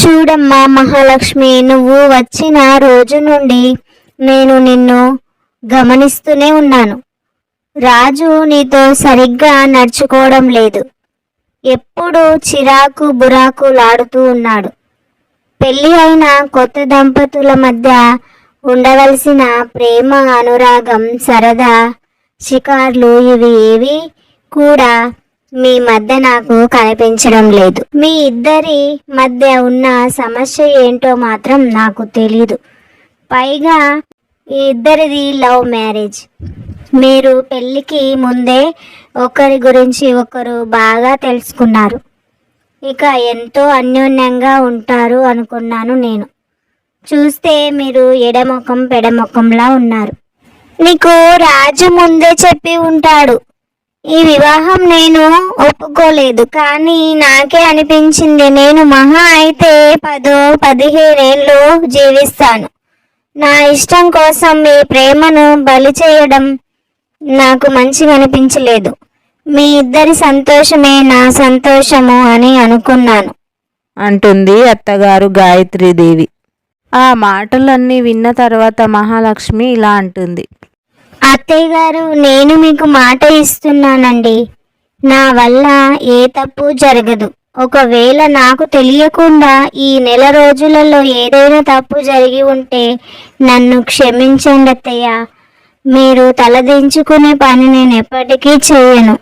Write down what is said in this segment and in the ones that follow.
చూడమ్మా మహాలక్ష్మి నువ్వు వచ్చిన రోజు నుండి నేను నిన్ను గమనిస్తూనే ఉన్నాను. రాజు నీతో సరిగ్గా నడుచుకోవడం లేదు. ఎప్పుడు చిరాకు బురాకు లాడుతూ ఉన్నాడు. పెళ్ళి అయిన కొత్త దంపతుల మధ్య ఉండవలసిన ప్రేమ అనురాగం సరదా షికార్లు ఇవి ఏవి కూడా మీ మధ్య నాకు కనిపించడం లేదు. మీ ఇద్దరి మధ్య ఉన్న సమస్య ఏంటో మాత్రం నాకు తెలీదు. పైగా ఈ ఇద్దరిది లవ్ మ్యారేజ్. మీరు పెళ్ళికి ముందే ఒకరి గురించి ఒకరు బాగా తెలుసుకున్నారు. ఇక ఎంతో అన్యోన్యంగా ఉంటారు అనుకున్నాను నేను. చూస్తే మీరు ఎడముఖం పెడముఖంలా ఉన్నారు. నీకు రాజు ముందే చెప్పి ఉంటాడు. ఈ వివాహం నేను ఒప్పుకోలేదు కానీ నాకే అనిపించింది. నేను మహా అయితే పదో పదిహేనేళ్ళు జీవిస్తాను. నా ఇష్టం కోసం మీ ప్రేమను బలి చేయడం నాకు మంచిగా అనిపించలేదు. మీ ఇద్దరి సంతోషమే నా సంతోషము అని అనుకున్నాను. అంటుంది అత్తగారు గాయత్రీదేవి. ఆ మాటలన్నీ విన్న తర్వాత మహాలక్ష్మి ఇలా అంటుంది. అత్తయ్య గారు నేను మీకు మాట ఇస్తున్నానండి. నా వల్ల ఏ తప్పు జరగదు. ఒకవేళ నాకు తెలియకుండా ఈ నెల రోజులలో ఏదైనా తప్పు జరిగి ఉంటే నన్ను క్షమించండి అత్తయ్య. మీరు తలదించుకునే పని నేను ఎప్పటికీ చేయను.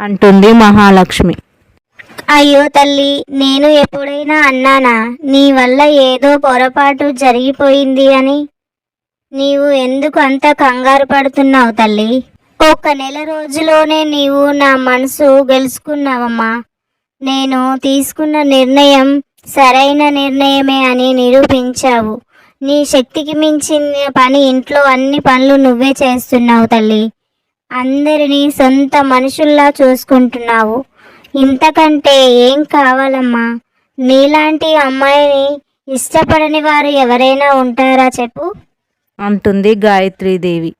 అంటుంది మహాలక్ష్మి. అయ్యో తల్లి నేను ఎప్పుడైనా అన్నానా నీ వల్ల ఏదో పొరపాటు జరిగిపోయింది అని? నీవు ఎందుకు అంత కంగారు పడుతున్నావు తల్లి? ఒక్క నెల రోజులోనే నీవు నా మనసు గెలుచుకున్నావమ్మా. నేను తీసుకున్న నిర్ణయం సరైన నిర్ణయమే అని నిరూపించావు. నీ శక్తికి మించిన పని ఇంట్లో అన్ని పనులు నువ్వే చేస్తున్నావు తల్లి. అందరినీ సొంత మనుషుల్లా చూసుకుంటున్నావు. ఇంతకంటే ఏం కావాలమ్మా? నీలాంటి అమ్మాయిని ఇష్టపడని వారు ఎవరైనా ఉంటారా చెప్పు? అంటుంది గాయత్రీదేవి.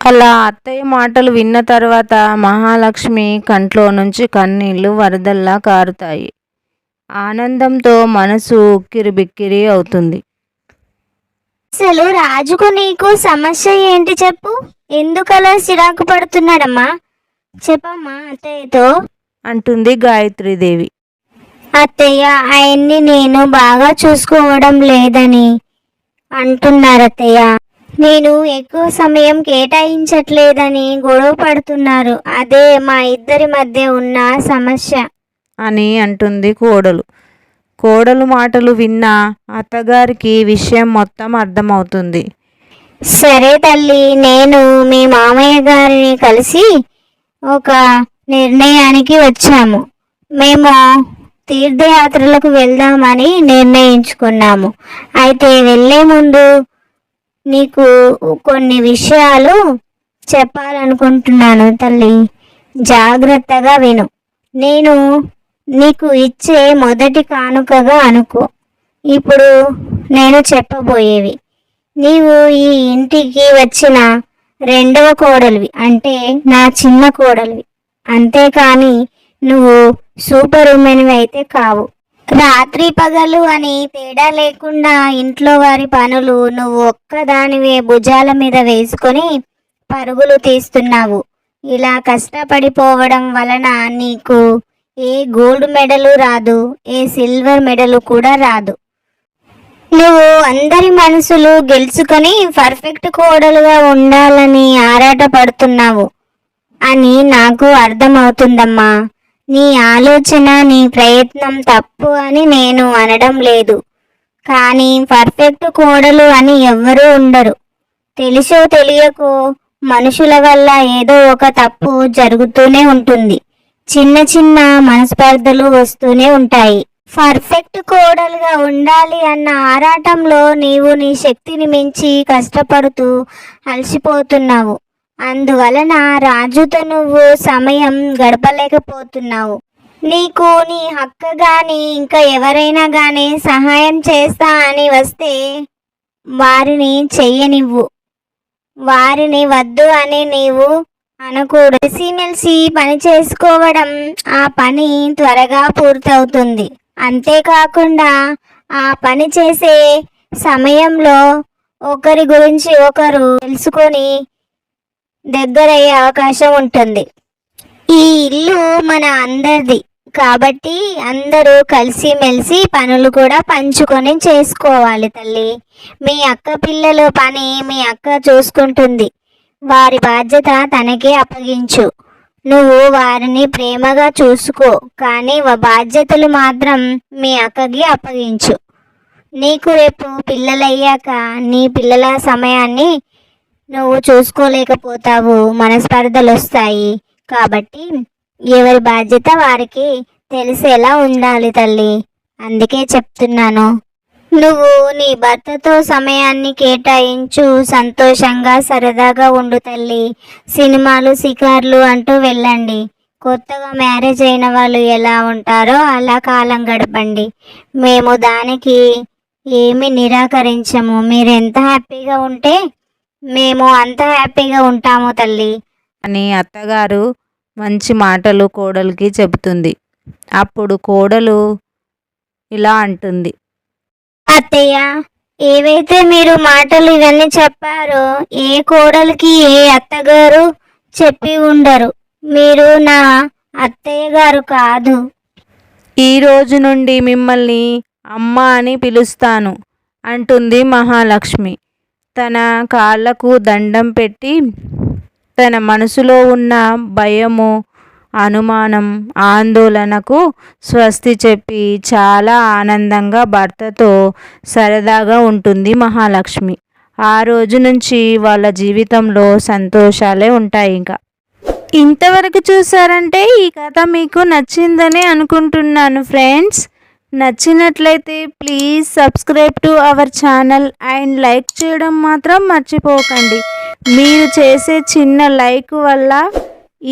అలా అత్తయ్య మాటలు విన్న తర్వాత మహాలక్ష్మి కంట్లో నుంచి కన్నీళ్ళు వరదల్లా కారుతాయి. ఆనందంతో మనసు ఉక్కిరిబిక్కిరి అవుతుంది. అసలు రాజుకు నీకు సమస్య ఏంటి చెప్పు? ఎందుకలా చిరాకు పడుతున్నాడమ్మా? చెప్పమ్మా అత్తయ్యతో. అంటుంది గాయత్రీదేవి. అత్తయ్య ఆయన్ని నేను బాగా చూసుకోవడం లేదని అంటున్నారు అత్తయ్య నేను ఎక్కువ సమయం కేటాయించట్లేదని గొడవ పడుతున్నారు. అదే మా ఇద్దరి మధ్య ఉన్న సమస్య. అని అంటుంది కోడలు. కోడలు మాటలు విన్న అత్తగారికి విషయం మొత్తం అర్థమవుతుంది. సరే తల్లి నేను మీ మామయ్య గారిని కలిసి ఒక నిర్ణయానికి వచ్చాము. మేము తీర్థయాత్రలకు వెళ్దామని నిర్ణయించుకున్నాము. అయితే వెళ్ళే ముందు నీకు కొన్ని విషయాలు చెప్పాలనుకుంటున్నాను తల్లి. జాగ్రత్తగా విను. నేను నీకు ఇచ్చే మొదటి కానుకగా అనుకో. ఇప్పుడు నేను చెప్పబోయేవి. నీవు ఈ ఇంటికి వచ్చిన రెండవ కోడలివి అంటే నా చిన్న కోడలివి. అంతేకాని నువ్వు సూపర్ ఉమెన్వి అయితే కావు. రాత్రి పగలు అని తేడా లేకుండా ఇంట్లో వారి పనులు నువ్వు ఒక్కదానివే భుజాల మీద వేసుకొని పరుగులు తీస్తున్నావు. ఇలా కష్టపడిపోవడం వలన నీకు ఏ గోల్డ్ మెడలు రాదు ఏ సిల్వర్ మెడలు కూడా రాదు. నువ్వు అందరి మనసులు గెలుచుకొని పర్ఫెక్ట్ కోడలుగా ఉండాలని ఆరాట పడుతున్నావు అని నాకు అర్థమవుతుందమ్మా. నీ ఆలోచన నీ ప్రయత్నం తప్పు అని నేను అనడం లేదు. కానీ పర్ఫెక్ట్ కోడలు అని ఎవ్వరూ ఉండరు. తెలుసో తెలియకో మనుషుల వల్ల ఏదో ఒక తప్పు జరుగుతూనే ఉంటుంది. చిన్న చిన్న మనస్పర్ధలు వస్తూనే ఉంటాయి. పర్ఫెక్ట్ కోడలుగా ఉండాలి అన్న ఆరాటంలో నీవు నీ శక్తిని మించి కష్టపడుతూ అలసిపోతున్నావు. అందువలన రాజుతో నువ్వు సమయం గడపలేకపోతున్నావు. నీకు నీ హక్క కానీ ఇంకా ఎవరైనా కానీ సహాయం చేస్తా అని వస్తే వారిని చెయ్యనివ్వు వారిని వద్దు అని నీవు అనకూడదు. కలిసిమెలిసి పని చేసుకోవడం ఆ పని త్వరగా పూర్తవుతుంది. అంతేకాకుండా ఆ పని చేసే సమయంలో ఒకరి గురించి ఒకరు తెలుసుకొని దగ్గరయ్యే అవకాశం ఉంటుంది. ఈ ఇల్లు మన అందరిది. కాబట్టి అందరూ కలిసిమెలిసి పనులు కూడా పంచుకొని చేసుకోవాలి తల్లి. మీ అక్క పిల్లల పని మీ అక్క చూసుకుంటుంది. వారి బాధ్యత తనకే అప్పగించు. నువ్వు వారిని ప్రేమగా చూసుకో కానీ బాధ్యతలు మాత్రం మీ అక్కకి అప్పగించు. నీకు రేపు పిల్లలయ్యాక నీ పిల్లల సమయాన్ని నువ్వు చూసుకోలేకపోతావు. మనస్పర్ధలు వస్తాయి. కాబట్టి ఎవరి బాధ్యత వారికి తెలిసేలా ఉండాలి తల్లి. అందుకే చెప్తున్నాను. నువ్వు నీ భర్తతో సమయాన్ని కేటాయించు. సంతోషంగా సరదాగా ఉండు తల్లి. సినిమాలు షికార్లు అంటూ వెళ్ళండి. కొత్తగా మ్యారేజ్ అయిన వాళ్ళు ఎలా ఉంటారో అలా కాలం గడపండి. మేము దానికి ఏమి నిరాకరించము. మీరు ఎంత హ్యాపీగా ఉంటే మేము అంత హ్యాపీగా ఉంటాము తల్లి. అని అత్తగారు మంచి మాటలు కోడలికి చెబుతుంది. అప్పుడు కోడలు ఇలా అంటుంది. అత్తయ్య ఏవైతే మీరు మాటలు ఇవన్నీ చెప్పారో ఏ కోడలికి ఏ అత్తగారు చెప్పి ఉండరు. మీరు నా అత్తయ్య గారు కాదు. ఈ రోజు నుండి మిమ్మల్ని అమ్మ అని పిలుస్తాను అంటుంది మహాలక్ష్మి. తన కాళ్ళకు దండం పెట్టి తన మనసులో ఉన్న భయము అనుమానం ఆందోళనకు స్వస్తి చెప్పి చాలా ఆనందంగా భర్తతో సరదాగా ఉంటుంది మహాలక్ష్మి. ఆ రోజు నుంచి వాళ్ళ జీవితంలో సంతోషాలే ఉంటాయి ఇంకా. ఇంతవరకు చూసారంటే ఈ కథ మీకు నచ్చిందని అనుకుంటున్నాను ఫ్రెండ్స్. నచ్చినట్లయితే please subscribe to our channel and like చేయడం మాత్రం మర్చిపోకండి. మీరు చేసే చిన్న లైక్ వల్ల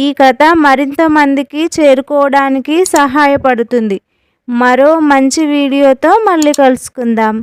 ఈ కథ మరింత మందికి చేరుకోవడానికి సహాయపడుతుంది. మరో మంచి వీడియోతో మళ్ళీ కలుసుకుందాం.